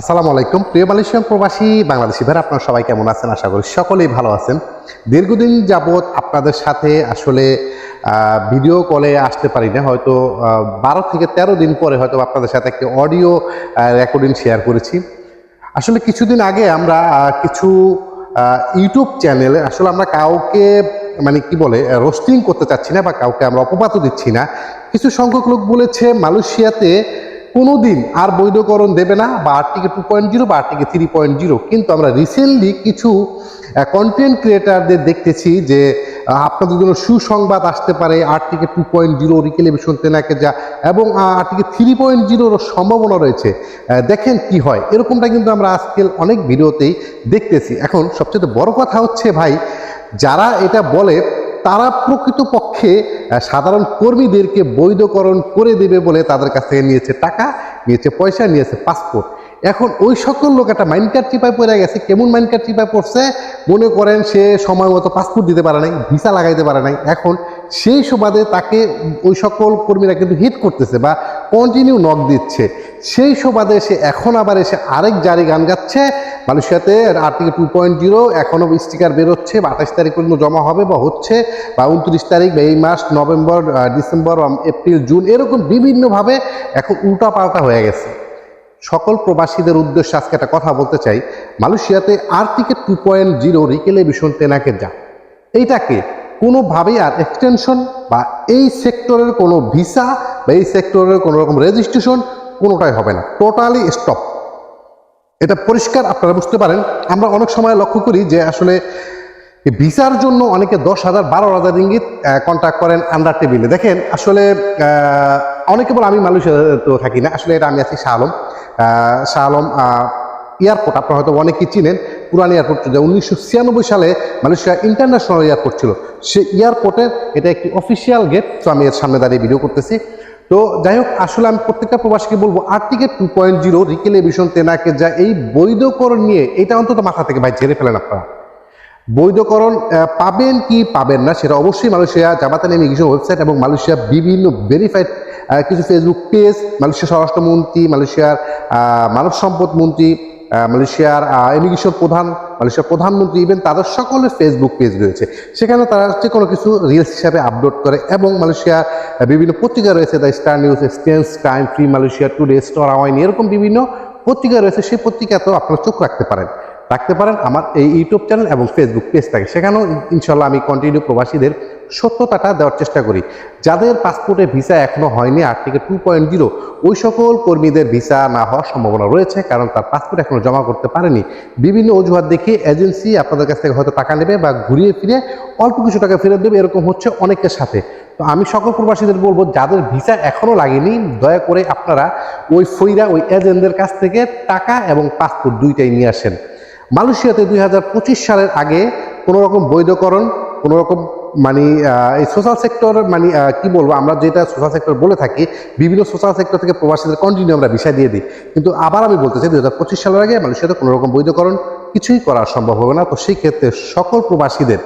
আসসালামু আলাইকুম। প্রিয় মালয়েশিয়ান প্রবাসী, বাংলাদেশি ভাই আপনারা সবাই কেমন আছেন? আশা করি সকলেই ভালো আছেন। দীর্ঘদিন যাবৎ আপনাদের সাথে আসলে ভিডিও কলে আসতে পারি না। হয়তো বারো থেকে তেরো দিন পরে হয়তো আপনাদের সাথে একটি অডিও রেকর্ডিং শেয়ার করেছি। আসলে কিছুদিন আগে আমরা কিছু ইউটিউব চ্যানেলে আসলে আমরা কাউকে মানে কি বলে রোস্টিং করতে চাচ্ছি না বা কাউকে আমরা অপবাদও দিচ্ছি না। কিছু সংখ্যক লোক বলেছে, মালয়েশিয়াতে কোনোদিন আর বৈধকরণ দেবে না বা আরটিকে টু পয়েন্ট জিরো বা আরটিকে থ্রি পয়েন্ট জিরো কিন্তু আমরা রিসেন্টলি কিছু কন্টেন্ট ক্রিয়েটারদের দেখতেছি যে আপনাদের জন্য সুসংবাদ আসতে পারে article two point zero recalibration তেনাকে যা এবং আরটিকে থ্রি পয়েন্ট জিরোর সম্ভাবনা রয়েছে। দেখেন কি হয়। এরকমটা কিন্তু আমরা আজকাল অনেক ভিডিওতেই দেখতেছি। এখন সবচেয়ে বড় কথা হচ্ছে ভাই, যারা এটা বলে তারা প্রকৃতপক্ষে সাধারণ কর্মীদেরকে বৈধকরণ করে দেবে বলে তাদের কাছ থেকে নিয়েছে টাকা, নিয়েছে পয়সা, নিয়েছে পাসপোর্ট এখন ওই সকল লোক একটা মাইন্ড কার্ড চিপায় পড়ে গেছে। কেমন মাইন্ড কার্ড চিপায় পড়ছে? মনে করেন সে সময় মতো পাসপোর্ট দিতে পারে নাই ভিসা লাগাইতে পারে নাই। এখন সেই সুবাদে তাকে ওই সকল কর্মীরা কিন্তু হিট করতেছে বা কন্টিনিউ নক দিচ্ছে। সেই সুবাদে সে এখন আবার এসে আরেক জারি গান গাচ্ছে। মালয়েশিয়াতে আর্টিকেল টু পয়েন্ট জিরো এখনও স্টিকার বেরোচ্ছে আঠাশ তারিখ পর্যন্ত জমা হবে বা হচ্ছে, বা উনত্রিশ তারিখ বা এই মাস, নভেম্বর ডিসেম্বর এপ্রিল, জুন, এরকম বিভিন্নভাবে এখন উল্টা পাল্টা হয়ে গেছে। সকল প্রবাসীদের উদ্দেশ্যে আজকে একটা কথা বলতে চাই। মালয়েশিয়াতে article two point zero recalibration তেনাকে যা। এইটাকে কোনোভাবেই আর এক্সটেনশন বা এই সেক্টরের কোনো ভিসা বা এই সেক্টরের কোনো রকম রেজিস্ট্রেশন কোনোটাই হবে না। টোটালি স্টপ এটা পরিষ্কার আপনারা বুঝতে পারেন। আমরা অনেক সময় লক্ষ্য করি যে আসলে ভিসার জন্য অনেকে দশ হাজার, বারো হাজার ইঙ্গিত কন্ট্যাক্ট করেন আন্ডার টেবিলে দেখেন, আসলে অনেকে বলে আমি মালয়েশিয়াতে তো থাকি না। আসলে এটা আমি আছি Shah Alam Shah Alam airport আপনারা হয়তো অনেকেই চিনেন। পুরান এয়ারপোর্ট যে উনিশশো ছিয়ানব্বই সালে মালয়েশিয়া ইন্টারন্যাশনাল এয়ারপোর্ট ছিল সে এয়ারপোর্টের এটা একটি অফিসিয়াল গেট তো আমি এর সামনে দাঁড়িয়ে ভিডিও করতেছি। তো যাই হোক, আসলে আমি প্রত্যেকটা প্রবাসীকে বলব article two point zero recalibration তেনাকে যা এই বৈধকরণ নিয়ে, এটা অন্তত মাথা থেকে ভাই ঝেড়ে ফেলেন আপনারা। বৈধকরণ পাবেন কি পাবেন না, সেটা অবশ্যই মালয়েশিয়া জামাতান ইমিগ্রেশন ওয়েবসাইট এবং মালয়েশিয়া বিভিন্ন ভেরিফাইড কিছু ফেসবুক পেজ মালয়েশিয়া স্বরাষ্ট্রমন্ত্রী, মালয়েশিয়ার মানব সম্পদ মন্ত্রী মালয়েশিয়ার ইমিগ্রেশন প্রধান, মালয়েশিয়ার প্রধানমন্ত্রী ইভেন তাদের সকলের ফেসবুক পেজ রয়েছে। সেখানে তারা যে কোনো কিছু রিলস হিসাবে আপলোড করে এবং মালয়েশিয়ার বিভিন্ন পত্রিকা রয়েছে the Star news exchange time Free Malaysia Today store আওয়াইন এরকম বিভিন্ন পত্রিকা রয়েছে। সেই পত্রিকাতেও আপনারা চোখ রাখতে পারেন। রাখতে পারেন আমার এই ইউটিউব চ্যানেল এবং ফেসবুক পেজটাকে সেখানেও ইনশাল্লাহ আমি কন্টিনিউ প্রবাসীদের সত্যতাটা দেওয়ার চেষ্টা করি। যাদের পাসপোর্টে ভিসা এখনও হয়নি, আর্টিকেল টু পয়েন্ট জিরো ওই সকল কর্মীদের ভিসা না হওয়ার সম্ভাবনা রয়েছে, কারণ তার পাসপোর্ট এখনও জমা করতে পারেনি। বিভিন্ন অজুহাত দেখিয়ে এজেন্সি আপনাদের কাছ থেকে হয়তো টাকা নেবে বা ঘুরিয়ে ফিরে অল্প কিছু টাকা ফেরত দেবে, এরকম হচ্ছে অনেকের সাথে। তো আমি সকল প্রবাসীদের বলব, যাদের ভিসা এখনও লাগেনি, দয়া করে আপনারা ওই ফইরা, ওই এজেন্টদের কাছ থেকে টাকা এবং পাসপোর্ট দুইটাই নিয়ে আসেন। মালয়েশিয়াতে দুই হাজার পঁচিশ সালের আগে কোনো রকম বৈধকরণ কোনো রকম মানে এই সোশ্যাল সেক্টর মানে কি বলব, আমরা যেটা সোশ্যাল সেক্টর বলে থাকি, বিভিন্ন সোশ্যাল সেক্টর থেকে প্রবাসীদের কন্টিনিউ আমরা বিষয় দিয়ে দিই। কিন্তু আবার আমি বলতে চাই দুই হাজার পঁচিশ সালের আগে মালয়েশিয়াতে কোনো রকম বৈধকরণ কিছুই করা সম্ভব হবে না। তো সেই ক্ষেত্রে সকল প্রবাসীদের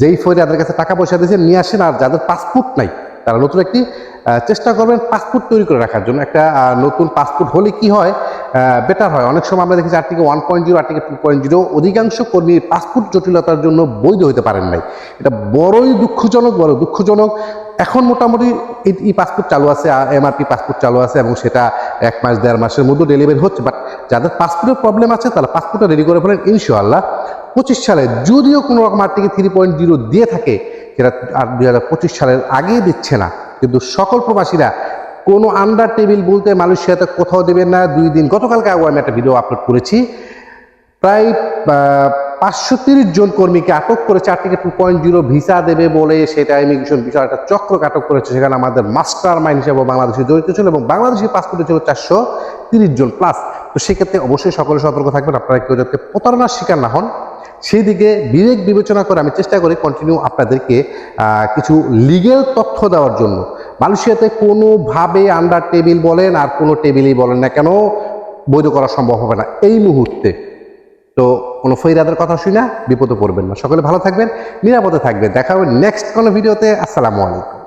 যেই ফৌজে তাদের কাছে টাকা পয়সা দিয়েছে নিয়ে আসেন আর যাদের পাসপোর্ট নাই, তারা নতুন একটি চেষ্টা করবেন পাসপোর্ট তৈরি করে রাখার জন্য। একটা নতুন পাসপোর্ট হলে কি হয় বেটার হয়। অনেক সময় আমরা দেখেছি article one point zero article two point zero অধিকাংশ কর্মী পাসপোর্ট জটিলতার জন্য বৈধ হতে পারেন নাই। এটা বড়ই দুঃখজনক বড় দুঃখজনক। এখন মোটামুটি এই পাসপোর্ট চালু আছে এমআরপি পাসপোর্ট চালু আছে এবং সেটা এক মাস, দেড় মাসের মধ্যে ডেলিভারি হচ্ছে। বাট যাদের পাসপোর্টের প্রবলেম আছে, তারা পাসপোর্টটা রেডি করে ফেলেন, ইনশাআল্লাহ। পঁচিশ সালে যদিও কোনো রকম আর্টিকে থ্রি পয়েন্ট জিরো দিয়ে থাকে, সেটা আর দুই হাজার পঁচিশ সালের আগেই দিচ্ছে না। কিন্তু সকল প্রবাসীরা কোনো আন্ডার টেবিল বলতে মালয়েশিয়াতে কোথাও দেবেন না, দুই দিন। গতকালকে আগে আমি একটা ভিডিও আপলোড করেছি। প্রায় পাঁচশো তিরিশ জন কর্মীকে আটক করেছে article two point zero visa দেবে বলে সেটা ইমিগ্রেশন বিষয় একটা চক্রকে আটক করেছে। সেখানে আমাদের মাস্টার মাইন্ড হিসেবে বাংলাদেশে জড়িত ছিল এবং বাংলাদেশি পাসপোর্টে ছিল চারশো তিরিশ জন প্লাস তো সেক্ষেত্রে অবশ্যই সকলে সতর্ক থাকবেন। আপনারা কেউ যাতে প্রতারণার শিকার না হন সেই দিকে বিবেক বিবেচনা করে আমি চেষ্টা করি কন্টিনিউ আপনাদেরকে কিছু লিগেল তথ্য দেওয়ার জন্য। মালয়েশিয়াতে কোনোভাবে আন্ডার টেবিল বলেন আর কোনো টেবিলই বলেন না কেন, বৈধ করা সম্ভব হবে না এই মুহূর্তে। তো কোনো ফৈরাদের কথা শুনে বিপদে পড়বেন না। সকলে ভালো থাকবেন, নিরাপদে থাকবেন। দেখা হবে নেক্সট কোনো ভিডিওতে আসসালামু আলাইকুম।